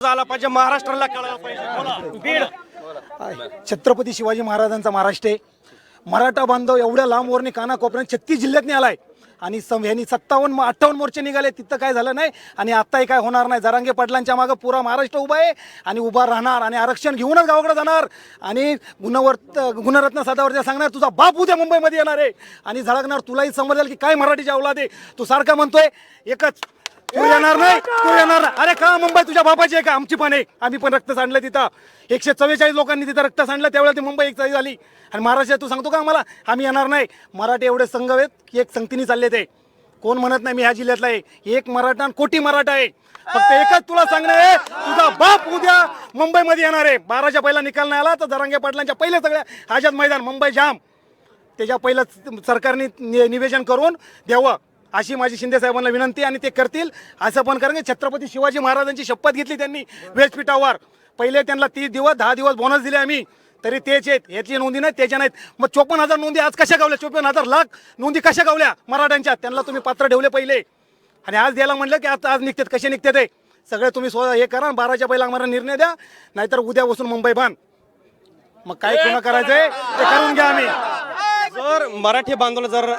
झाला पाहिजे महाराष्ट्राला कळायला पाहिजे. बीड. आहे. छत्रपती शिवाजी महाराजांचा महाराष्ट्र आहे. मराठा बांधव एवढ्या लांब वरने कानाकोपऱ्यात छत्तीस जिल्ह्यातनी आलाय. आणि सम यांनी सत्तावन्न अठ्ठावन्न मोर्चे निघाले तिथं काय झालं नाही आणि आत्ताही काय होणार नाही. जरांगे पाटलांच्या मागं पुरा महाराष्ट्र उभा आहे आणि उभा राहणार आणि आरक्षण घेऊनच गावाकडे जाणार. आणि गुणवर्त गुणरत्न सदावर्त्या सांगणार तुझा बाप उद्या मुंबईमध्ये येणार आहे. आणि झळकणार तुलाही समजेल की काय मराठीच्या अवलाद. आहे तू सारखा म्हणतोय एकच तू येणार नाही तू येणार नाही. अरे का मुंबई तुझ्या बापाची आहे का? आमची पण आहे. आम्ही पण रक्त सांडलं तिथं. एकशे चव्वेचाळीस लोकांनी तिथं रक्त सांडलं. त्यावेळेला ती मुंबई एक जागी झाली. आणि महाराष्ट्रात तू सांगतो का आम्हाला? आम्ही येणार नाही. मराठी एवढे संघ आहेत की एक संगतीने चालले ते. कोण म्हणत नाही मी ह्या जिल्ह्यातला आहे. एक मराठा आणि कोटी मराठा आहे. फक्त एकच तुला सांगणं आहे. तुझा बाप उद्या मुंबईमध्ये येणार आहे. बाराच्या पहिला निकाल नाही आला तर जरांगे पाटलांच्या पहिले सगळ्या आझाद मैदान मुंबई जाम. त्याच्या पहिलं सरकारने नि- निवेदन करून द्यावं. अशी माझी शिंदे साहेबांना विनंती आणि ते करतील. असं पण कारण छत्रपती शिवाजी महाराजांची शपथ घेतली त्यांनी व्यासपीठावर. पहिले त्यांना तीस दिवस दहा दिवस बोनस दिले आम्ही. तरी तेच आहेत. यातली नोंदी नाही त्याच्या नाहीत. मग चोपन्न हजार नोंदी आज कशा गावल्या? चोपन्न हजार लाख नोंदी कशा गावल्या मराठ्यांच्या? त्यांना तुम्ही पात्र ठेवले पहिले. आणि आज द्यायला म्हणलं की आता आज निघतात. कसे निघते ते? सगळे तुम्ही स्व हे करा. बाराच्या पहिला आम्हाला निर्णय द्या. नाहीतर उद्या बसून मुंबई बांध मग काय पुन्हा करायचंय? ते करून घ्या आम्ही. जर मराठी बांधवाला जर